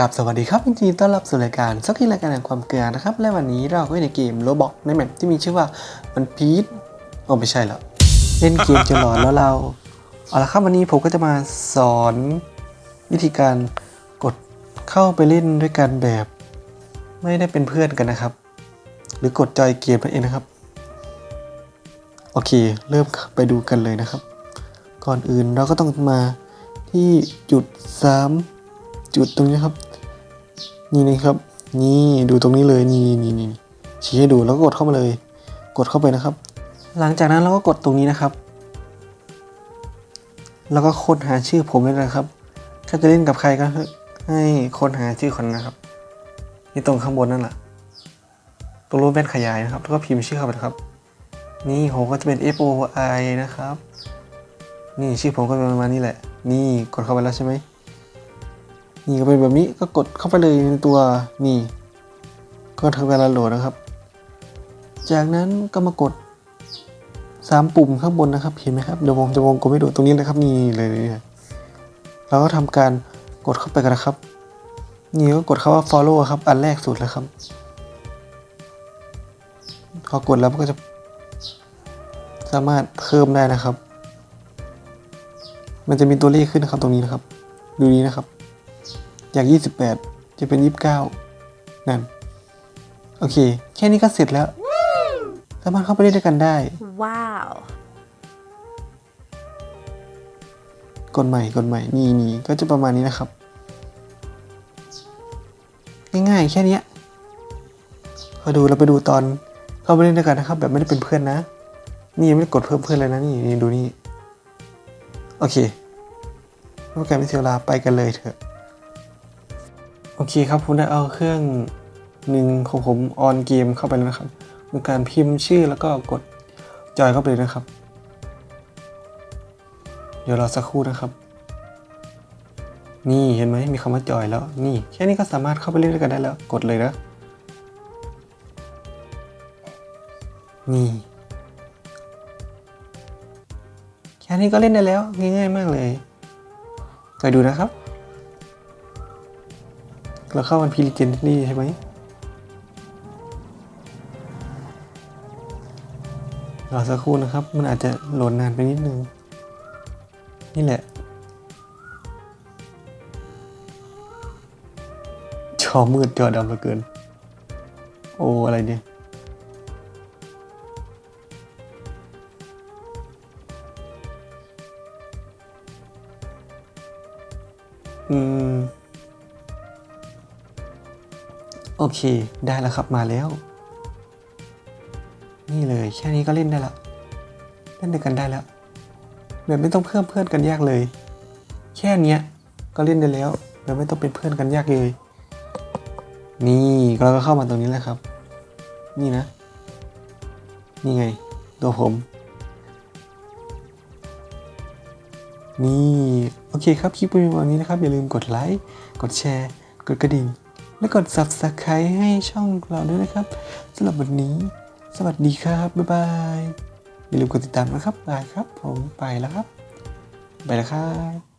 กับสวัสดีครับยินดีต้อนรับสู่รายการสักที่รายการแห่งความเกลือนะครับ และวันนี้เราก็อยู่ในเกมโรบอกในแมปที่มีชื่อว่ามันพีทโอ้ไม่ใช่แล้วเล่นเกมจนหลอนแล้วเรา เอาละครับวันนี้ผมก็จะมาสอนวิธีการกดเข้าไปเล่นด้วยกันแบบ ไม่ได้เป็นเพื่อนกันนะครับ หรือกดจอยเกมนั่นเองนะครับ โอเค เริ่มไปดูกันเลยนะครับ ก่อนอื่นเราก็ต้องมาที่จุดสาม จุดตรงนี้ครับ นี่นะครับ นี่ดูตรงนี้เลยนี่นี่นี่ชี้ให้ดูแล้วก็กดเข้ามาเลย กดเข้าไปนะครับ หลังจากนั้นเราก็กดตรงนี้นะครับ แล้วก็ค้นหาชื่อผมเลยนะครับถ้าจะเล่นกับใครก็ให้ค้นหาชื่อคนนะครับนี่ตรงข้างบนนั่นแหละตรงรูปแว่นขยายนะครับ แล้วก็พิมพ์ชื่อเข้าไปครับ นี่ผมก็จะเป็น F O I นะครับ นี่ชื่อผมก็เป็นประมาณนี้แหละ นี่กดเข้าไปแล้วใช่ไหม นี่ก็เป็นแบบนี้ก็กดเข้าไปเลยในตัวนี่ ก็ทำการโหลดนะครับ จากนั้นก็มากดสามปุ่มข้างบนนะครับเห็นไหมครับเดี๋ยวผมจะวงกลมให้ดูตรงนี้นะครับนี่เลยเนี่ยเราก็ทำการกดเข้าไปกันนะครับนี่ก็กดคาว่า follow ครับ อันแรกสุดแล้วครับพอกดแล้วมันก็จะสามารถเพิ่มได้นะครับ มันจะมีตัวเลขขึ้นนะครับตรงนี้นะครับ ดูนี้นะครับ จาก 28 จะเป็น 29 นั่น โอเค แค่นี้ก็เสร็จแล้ว สามารถเข้าไปเล่นด้วยกันได้ Wow. กดใหม่กดใหม่ นี่นี่ก็จะประมาณนี้นะครับ ง่ายๆ แค่เนี้ยพอดูเราไปดูตอนเข้าไปเล่นด้วยกันนะครับ แบบไม่ได้เป็นเพื่อนนะ นี่ยังไม่ได้กดเพิ่มเพื่อนเลยนะนี่นี่ดูนี่ โอเคเพื่อการไม่เสียเวลาไปกันเลยเถอะ โอเคครับผมได้เอาเครื่องหนึ่งของผมออนเกมเข้าไปแล้วนะครับโดยการพิมพ์ชื่อแล้วก็กดจอยเข้าไปเลยนะครับ เดี๋ยวรอสักครู่นะครับ นี่เห็นไหมมีคำว่าจอยแล้ว นี่แค่นี้ก็สามารถเข้าไปเล่นด้วยกันได้แล้ว กดเลยนะ นี่ แค่นี้ก็เล่นได้แล้วง่ายๆมากเลยคอยดูนะครับ เราเข้าวันพีริเจนนี่ใช่ไหมรอสักครู่นะครับ มันอาจจะโหลดนานไปนิดนึง นี่แหละจอมืดจอดำเหลือเกิน โอ้อะไรเนี่ยอืม โอเค ได้แล้วครับมาแล้ว นี่เลยแค่นี้ก็เล่นได้ละ เล่นด้วยกันได้แล้ว แบบไม่ต้องเพิ่มเพื่อนกันยากเลย แค่เนี้ยก็เล่นได้แล้วแบบไม่ต้องเป็นเพื่อนกันยากเลย นี่เราก็เข้ามาตรงนี้แล้วครับ นี่นะ นี่ไง ตัวผม นี่ โอเคครับคลิปวิดีโอนี้นะครับ อย่าลืมกดไลค์ กดแชร์ กดกระดิ่ง และกด subscribe ให้ช่องเราด้วยนะครับสำหรับวันนี้ สวัสดีครับ บ๊ายบาย อย่าลืมกดติดตามนะครับบายครับ ผมไปแล้วครับ ไปแล้วครับ